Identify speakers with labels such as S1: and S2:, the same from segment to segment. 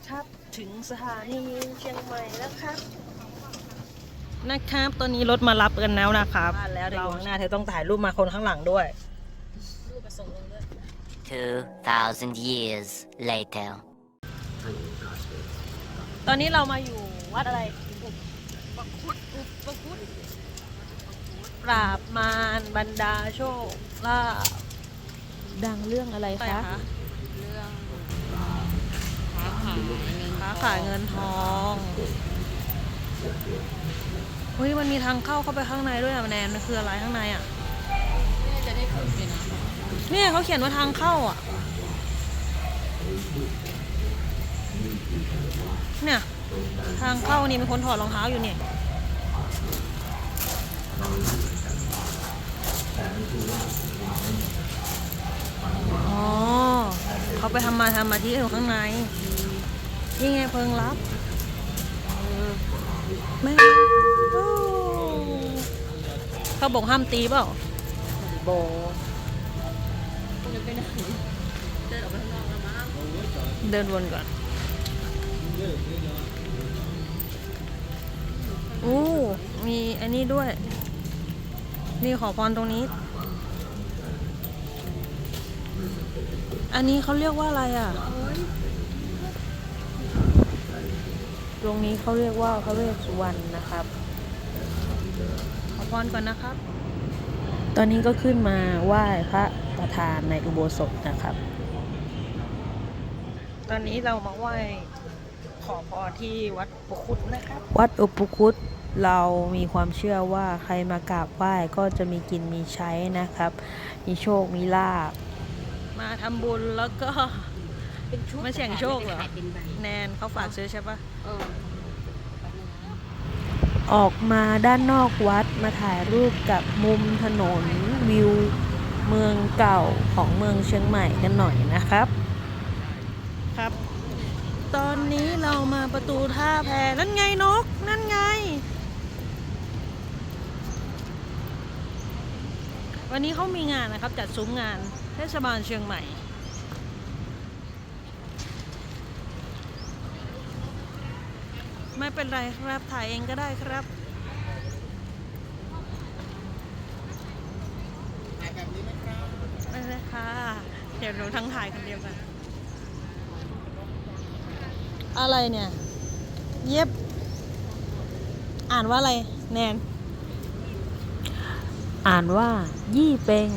S1: นะครับ ถึงสถานีเชียงใหม่แล้วครับ นะครับ ตอนนี้รถมารับกันแล้วนะครับแล้วเราข้างหน้าเธอต้องถ่ายรูปมาคนข้างหลังด้วย
S2: 2,000 years later.
S1: ตอนนี้เรามาอยู่วัดอะไรอุปคุตอุปคุตปราบมารบรรดาโชคลาภ
S3: ดังเรื่องอะไร
S1: ไป
S3: คะ
S4: ขายเงิน
S1: ทองเฮ้ยมันมีทางเข้าเข้าไปข้างในด้วยอะแนนมันคืออะไรข้างในอะ
S4: เนี่ยจะได้ขึ้นไปนะ
S1: เนี่ยเขาเขียนว่าทางเข้าอะ เนี่ย ทางเข้านี่มีคนถอดรองเท้าอยู่เนี่ยอ๋อเขาไปทำมาทำมาที่อยู่ข้างใน นี่ไงเพิงรับแม่โอ้เขาบอกห้ามตีเปล่า
S3: โบ
S4: คุณจะไปไหนเดินออกไปข้างนอกแล้วมั้ง
S1: เดินวนก่อนอู้มีอันนี้ด้วย นี่ขอพรตรงนี้ อันนี้เขาเรียกว่าอะไรอะ
S3: ตรงนี้เขาเรียกว่าพระเวสสุวรรณนะครับ
S1: ขอพรก่อนนะครับ
S3: ตอนนี้ก็ขึ้นมาไหว้พระประธานในอุโบสถนะครับ
S1: ตอนนี้เรามาไหว้ขอพรที่วัดปุคุตนะครับ
S3: วัดอุปคุตเรามีความเชื่อว่าใครมากราบไหว้ก็จะมีกินมีใช้นะครับ มีโชคมีลาบ
S1: มาทำบุญแล้วก็
S4: เป็นชุด
S1: มาเสี่ยงโชคเหรอ
S4: ขายเป็นใบ
S1: แนนเขาฝากซื้อใช่ปะ
S4: เออ
S3: ออกมาด้านนอกวัดมาถ่ายรูปกับมุมถนนวิวเมืองเก่าของเมืองเชียงใหม่กันหน่อยนะครับ
S1: ครับ ตอนนี้เรามาประตูท่าแพนั่นไงนก นั่นไง วันนี้เขามีงานนะครับ จัดซุ้มงานเทศบาลเชียงใหม่ ไม่เป็นไรครับถ่ายเองก็ได้ครับถ่ายแบบนี้ไม่เลยค่ะ เดี๋ยวหนูทั้งถ่ายคนเดียวกัน อะไรเนี่ย เย็บ อ่านว่าอะไรแนน
S3: อ่านว่า ยี่เป็ง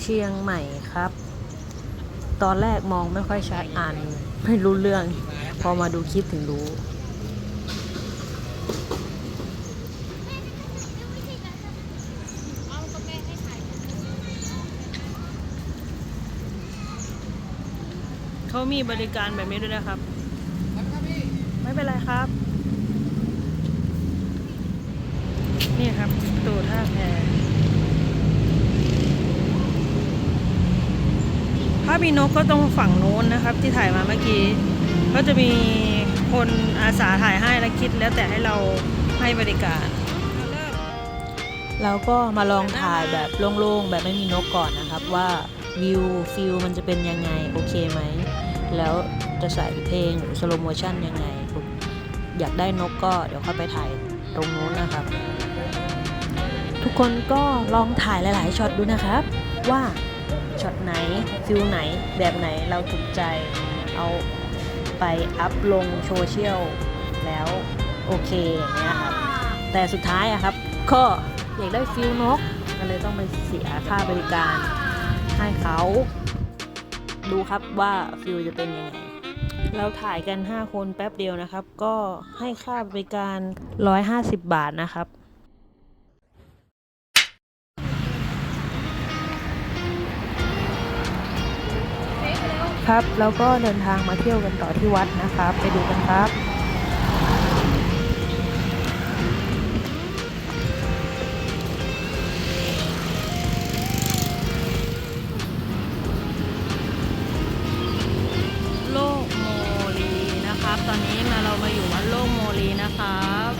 S3: เชียงใหม่ครับ ตอนแรกมองไม่ค่อยชัดอ่าน ไม่รู้เรื่อง พอมาดูคลิปถึงรู้
S1: เขามีบริการแบบนี้ด้วยนะครับ ไม่เป็นไรครับ นี่ครับประตูท่าแพถ้ามีนกก็ตรงฝั่งโน้นนะครับ ที่ถ่ายมาเมื่อกี้ ก็จะมีคนอาสาถ่ายให้และคิดแล้วแต่ให้เราให้บริการ
S3: แล้วก็มาลองถ่ายแบบโล่งๆ แบบไม่มีนกก่อนนะครับ ว่าวิวฟิลมันจะเป็นยังไง โอเคไหม แล้วจะใส่เพลงหรือสโลโมชั่นยังไง อยากได้นกก็เดี๋ยวค่อยไปถ่ายตรงนู้นนะครับ ทุกคนก็ลองถ่ายหลาย ๆช็อตดูนะครับ ว่าช็อตไหนฟิลไหนแบบไหนเราถูกใจเอาไปอัพลงโซเชียลแล้วโอเคอย่างเงี้ยครับแต่สุดท้ายอะครับ ก็อยากได้ฟิลนกก็เลยต้องไปเสียค่าบริการให้เขา ดูครับว่าฟิลจะเป็นยังไง เราถ่ายกัน 5 คนแป๊บเดียวนะครับ ก็ให้ค่าบริการ 150 บาทนะครับครับแล้วก็เดินทางมาเที่ยวกันต่อที่วัดนะครับ ไปดูกัน
S1: ครับ ตอนนี้มาเรามาอยู่วัดโลกโมลีนะครับ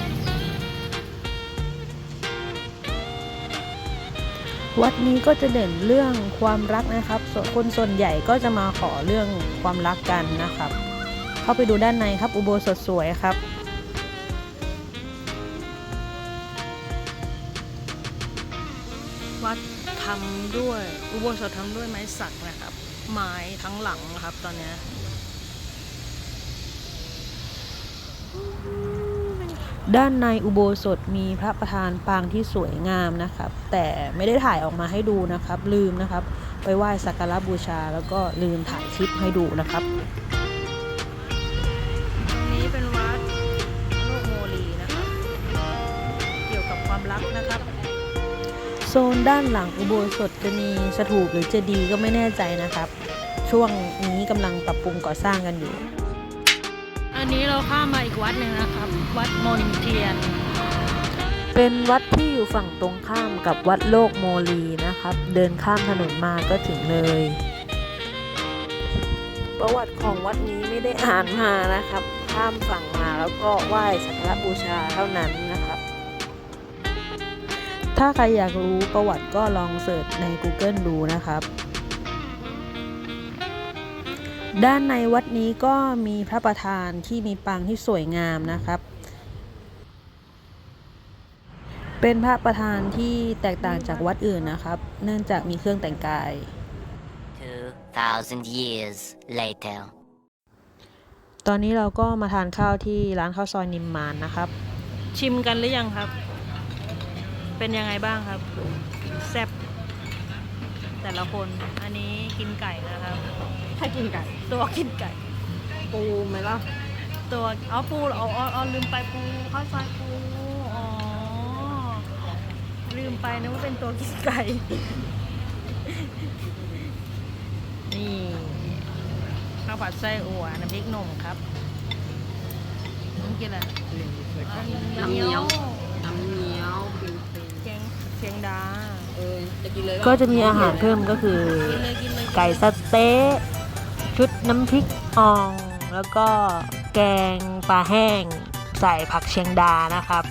S3: วัดนี้ก็จะเด่นเรื่องความรักนะครับส่วนคนส่วนใหญ่ก็จะมาขอเรื่องความรักกันนะครับ เข้าไปดูด้านในครับอุโบสถสวยครับ
S1: วัดทำด้วยอุโบสถทำด้วยไม้สักนะครับ ไม้ทั้งหลังนะครับตอนเนี้ย
S3: ด้านในอุโบสถมีพระประธานปางที่สวยงามนะครับ แต่ไม่ได้ถ่ายออกมาให้ดูนะครับ ลืมนะครับ ไปไหว้สักการะบูชาแล้วก็ลืมถ่ายคลิปให้ดูนะครับ
S1: ตรงนี้เป็นวัดโลกโมลีนะครับเกี่ยวกับความรักนะครับ
S3: โซนด้านหลังอุโบสถจะมีสถูปหรือเจดีย์ก็ไม่แน่ใจนะครับ ช่วงนี้กำลังปรับปรุงก่อสร้างกันอยู่
S1: อันนี้เราข้ามมาอีกวัดหนึ่งนะครับ วัดมนเทียน
S3: เป็นวัดที่อยู่ฝั่งตรงข้ามกับวัดโลกโมลีนะครับ เดินข้ามถนนมาก็ถึงเลย ประวัติของวัดนี้ไม่ได้อ่านมานะครับ ข้ามฝั่งมาแล้วก็ไหว้สักการะบูชาเท่านั้นนะครับ ถ้าใครอยากรู้ประวัติก็ลองเสิร์ชใน Google ดูนะครับ ด้านในวัดนี้ก็มีพระประธานที่มีปางที่สวยงามนะครับ เป็นพระประธานที่แตกต่างจากวัดอื่นนะครับ เนื่องจากมีเครื่องแต่งกาย
S2: 2,000 years later.
S3: ตอนนี้เราก็มาทานข้าวที่ร้านข้าวซอยนิมมานนะครับ
S1: ชิมกันหรือยังครับ เป็นยังไงบ้างครับ แซ่บ แต่ละคนอันนี้กินไก่นะครับ
S4: ให้กินไก่
S1: ตัวกินไก่
S4: ปูไหมล่ะ
S1: ตัวเอาปูเอาเอาเอาลืมไปปูข้าวซอยปูอ๋อลืมไปนึกว่าเป็นตัวกินไก่ นี่ข้าวผัดไส้อั่วน้ำพริกหนุ่มครับน้ำกินอะไรน้ำเงี้ยว
S4: น้ำเงี้ยว กินเลย
S3: ก็จะมีอาหารเพิ่มก็คือ
S1: กินเลยกินเลย
S3: ไก่สะเต๊ะชุดน้ำพริกอ่อง แล้วก็แกงปลาแห้ง ใส่ผักเชียงดานะครับ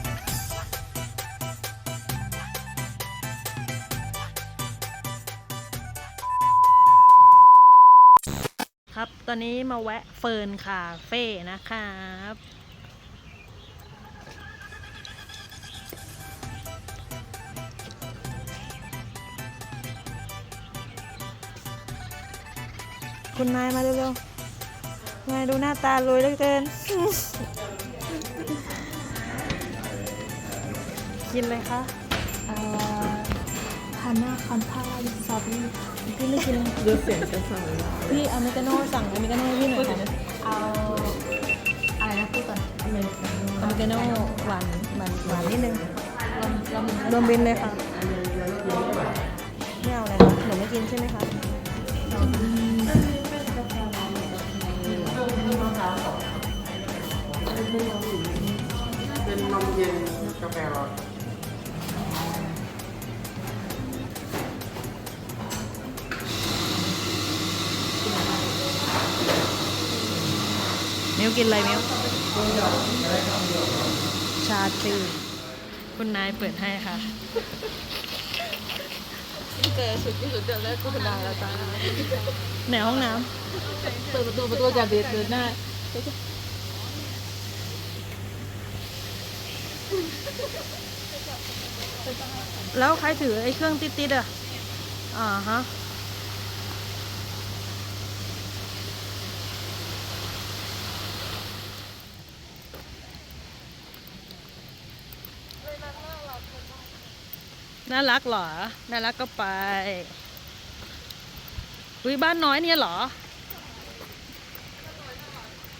S1: ครับ ตอนนี้มาแวะเฟิร์นคาเฟ่นะครับ คุณนายมาเร็วๆนายดูหน้าตารวยเหลือเกิน กินเลยคะ
S5: ฮาน่าคันพาซอบี้พี่ไม่กิน
S4: ดูเสียงจะสั่งแล้ว
S5: พี่อเมริกาโน่สั่งอเมริกาโน่ให้พี่หน่อยค่ะเอาอะไรนะพูดก่อนอเมริกาโน่
S1: อเมริกาโน่หวานหวานหวานนิดนึง
S5: เรามี
S1: รวมบินเลยค่ะไม่เอาอะไรคะหนูไม่กินใช่ไหมคะ
S6: เป็นนมเย็นกาแฟร้อน
S1: มิวกินอะไรมิวชาตื่นคุณนายเปิดให้ค่ะ
S4: เจอสุดที่สุดเดือดแล้วกูเป็นดาแล้วจ้า
S1: ไหนห้องน้
S4: เปิดประตูประตูจะเดินเดินหน้าำ
S1: แล้วใครถือไอ้เครื่องติดๆอะอ่าฮะ น่ารักเหรอ น่ารักก็ไป อุ้ยบ้านน้อยเนี่ยเหรอ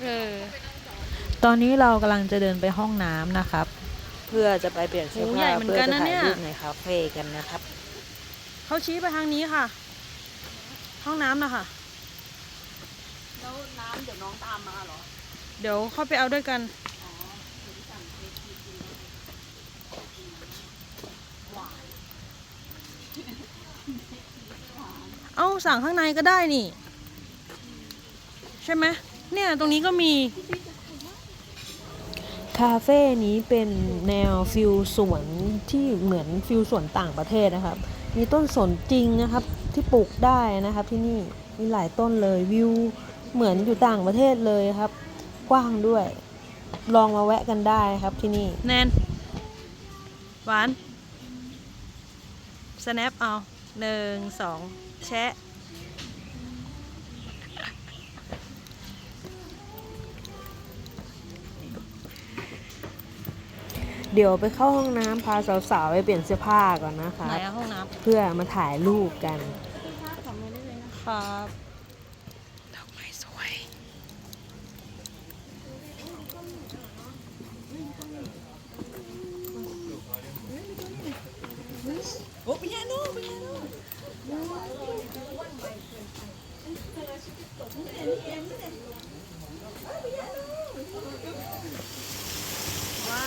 S1: เออ
S3: ตอนนี้เรากำลังจะเดินไปห้องน้ำนะครับ เพื่อจะไปเปลี่ยนเสื้อ
S1: โอ้ใหญ่
S3: ผ้า
S1: เหมือน
S3: เพื่อ
S1: กัน
S3: จะ
S1: นะ
S3: ถ่าย
S1: เนี่ย
S3: รูปในคาเฟ่กันนะครับ
S1: เขาชี้ไปทางนี้ค่ะ ห้องน้ำนะคะ
S4: แล้วน้ำเดี๋ยวน้องตามมาเหรอ
S1: เดี๋ยวเข้าไปเอาด้วยกัน เอ้าสั่งข้างในก็ได้นี่ ใช่ไหมเนี่ยตรงนี้ก็มี
S3: คาเฟ่นี้เป็นแนวฟิลสวนที่เหมือนฟิลสวนต่างประเทศนะครับ มีต้นสนจริงนะครับที่ปลูกได้นะครับที่นี่มีหลายต้นเลยวิวเหมือนอยู่ต่างประเทศเลยครับ กว้างด้วย ลองมาแวะกันได้นะครับที่นี่
S1: แนนหวาน snap เอาหนึ่งสอง แชะ
S3: เดี๋ยวไปเข้าห้องน้ำพาสาวๆไปเปลี่ยนเสื้อผ้าก่อนนะคะ
S1: ไหนอะห้องน้
S3: เพื่อมาถ่ายรูปกันำ
S1: ครับดอกไม้สวย ว้า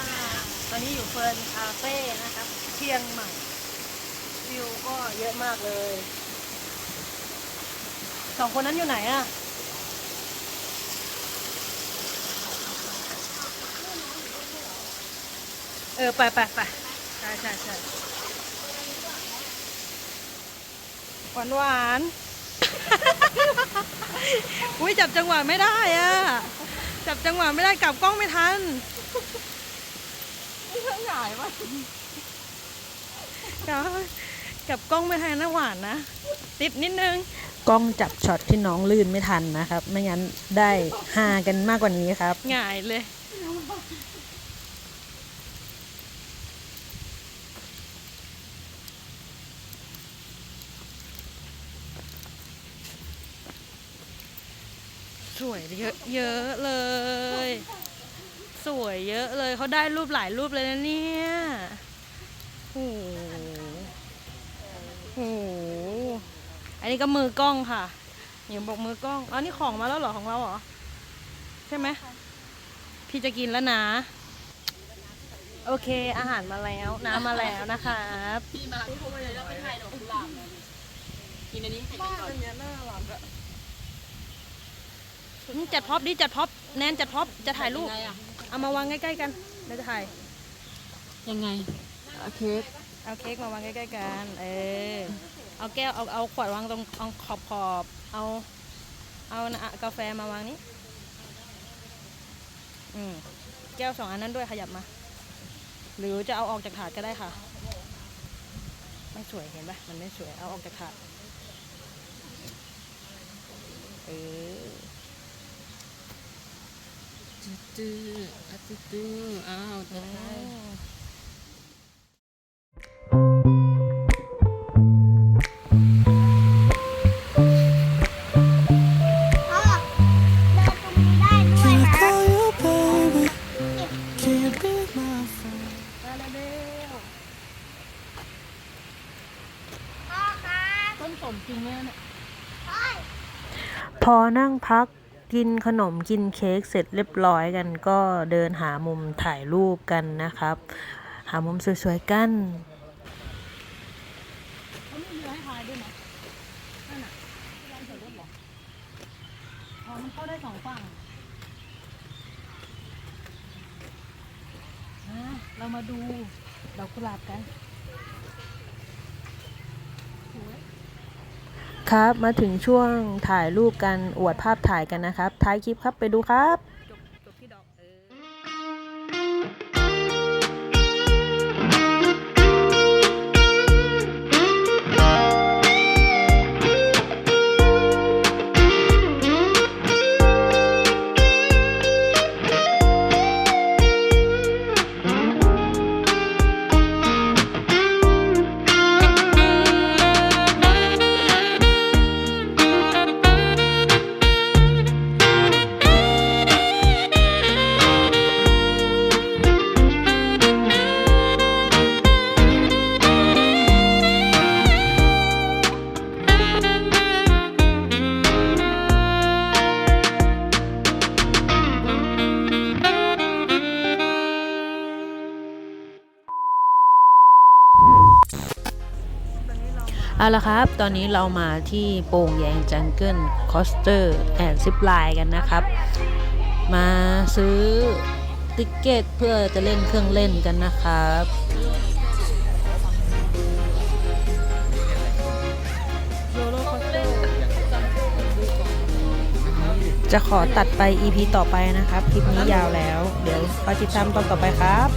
S1: ตอนนี้อยู่เฟิร์นคาเฟ่นะครับ เชียงใหม่ วิวก็เยอะมากเลย สองคนนั้นอยู่ไหนอะเออ ไปไปไปใช่ใช่ใช่ หวานหวานๆอุ้ยจับจังหวะไม่ได้อะจับจังหวะไม่ได้กลับกล้องไม่ทัน
S4: หงายว่ะ
S1: กลับกลับกล้องไม่ทันนะหวานนะ ติดนิดนึง
S3: กล้องจับช็อตที่น้องลื่นไม่ทันนะครับ ไม่งั้นได้ฮากันมากกว่านี้ครับ
S1: หงายเลย วยเยอะเยอะเลย สวยเยอะเลยเขาได้รูปหลายรูปเลยนะเนี่ยโอ้โหโอ้โหอันนี้ก็มือกล้องค่ะหยิงบอกมือกล้องอ๋อนี่ของมาแล้วเหรอของเราเหรอใช่ไหมพี่จะกินแล้วนะ โอเค อาหารมาแล้ว น้ำมาแล้วนะครับ
S4: พี่มาพี่เขาไปเลยแล้วไปถ่ายดอกกุหลาบกินอันนี้ให้กินก่อน
S1: นี่จัดพ็อปดิจัดพ็อปแนนจัดพ็อปจะถ่ายรูป
S4: ยังไงอะ
S1: เอามาวางใกล้ๆกันแล้วจะถ่าย
S4: ยังไงโอเคก
S1: เอาเค้กมาวางใกล้ๆกัน เออ เอาแก้วเอาเอาขวดวางตรงเอาขอบขอบๆเอาเอานะกาแฟมาวางนี้ อืมแก้วสองอันนั้นด้วยขยับมา หรือจะเอาออกจากถาดก็ได้ค่ะไม่สวยเห็นปะมันไม่สวยเอาออกจากถาดเออ
S4: ตื้อตื้ออ้าวตา
S3: กินขนมกินเค้กเสร็จเรียบร้อยกันก็เดินหามุมถ่ายรูปกันนะครับ หามุมสวยๆกัน
S1: เขาไม่มีให้พายด้วยนะนั่นน่ะที่ร้านจอดรถเหรออ๋อมันเข้าได้สองฝั่งอะเรามาดูดอกกุหลาบกัน
S3: ครับ มาถึงช่วงถ่ายรูปกันอวดภาพถ่ายกันนะครับ ท้ายคลิปครับไปดูครับ ละครับ ตอนนี้เรามาที่โป่งแยงจังเกิลคอสเตอร์แอนซิปไลน์กันนะครับ มาซื้อติ๊กเก็ตเพื่อจะเล่นเครื่องเล่นกันนะครับจะขอตัดไป EP ต่อไปนะครับ คลิปนี้ยาวแล้ว เดี๋ยวคอยติดตามตอนต่อไปครับ